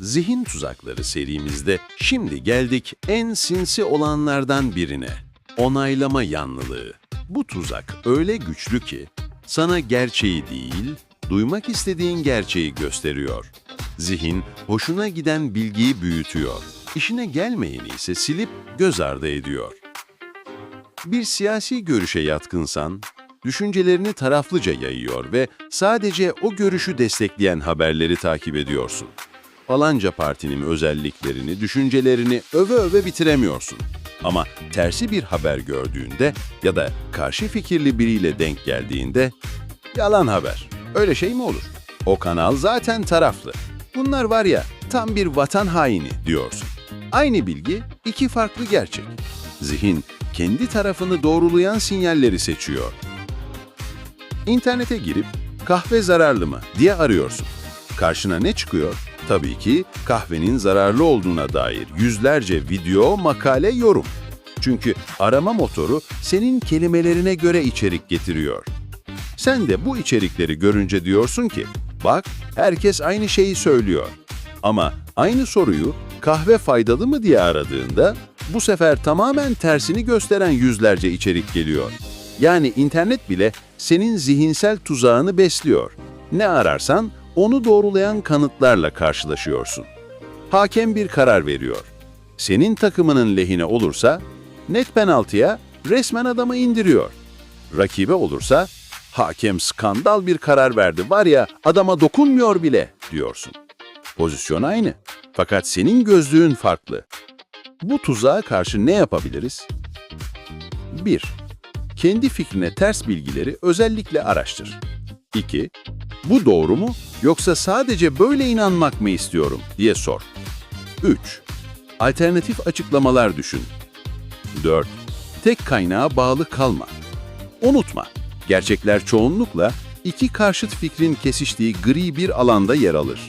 Zihin Tuzakları serimizde şimdi geldik en sinsi olanlardan birine. Onaylama yanlılığı. Bu tuzak öyle güçlü ki sana gerçeği değil, duymak istediğin gerçeği gösteriyor. Zihin hoşuna giden bilgiyi büyütüyor. İşine gelmeyeni ise silip göz ardı ediyor. Bir siyasi görüşe yatkınsan, düşüncelerini taraflıca yayıyor ve sadece o görüşü destekleyen haberleri takip ediyorsun. Falanca partinin özelliklerini, düşüncelerini öve öve bitiremiyorsun. Ama tersi bir haber gördüğünde ya da karşı fikirli biriyle denk geldiğinde, yalan haber, öyle şey mi olur? O kanal zaten taraflı. Bunlar var ya, tam bir vatan haini diyorsun. Aynı bilgi, iki farklı gerçek. Zihin, kendi tarafını doğrulayan sinyalleri seçiyor. İnternete girip kahve zararlı mı diye arıyorsun. Karşına ne çıkıyor? Tabii ki kahvenin zararlı olduğuna dair yüzlerce video, makale, yorum. Çünkü arama motoru senin kelimelerine göre içerik getiriyor. Sen de bu içerikleri görünce diyorsun ki, bak herkes aynı şeyi söylüyor. Ama aynı soruyu kahve faydalı mı diye aradığında bu sefer tamamen tersini gösteren yüzlerce içerik geliyor. Yani internet bile senin zihinsel tuzağını besliyor. Ne ararsan onu doğrulayan kanıtlarla karşılaşıyorsun. Hakem bir karar veriyor. Senin takımının lehine olursa net penaltıya resmen adamı indiriyor. Rakibe olursa hakem skandal bir karar verdi var ya adama dokunmuyor bile diyorsun. Pozisyon aynı. Fakat senin gözlüğün farklı. Bu tuzağa karşı ne yapabiliriz? 1. Kendi fikrine ters bilgileri özellikle araştır. 2. Bu doğru mu yoksa sadece böyle inanmak mı istiyorum diye sor. 3. Alternatif açıklamalar düşün. 4. Tek kaynağa bağlı kalma. Unutma, gerçekler çoğunlukla iki karşıt fikrin kesiştiği gri bir alanda yer alır.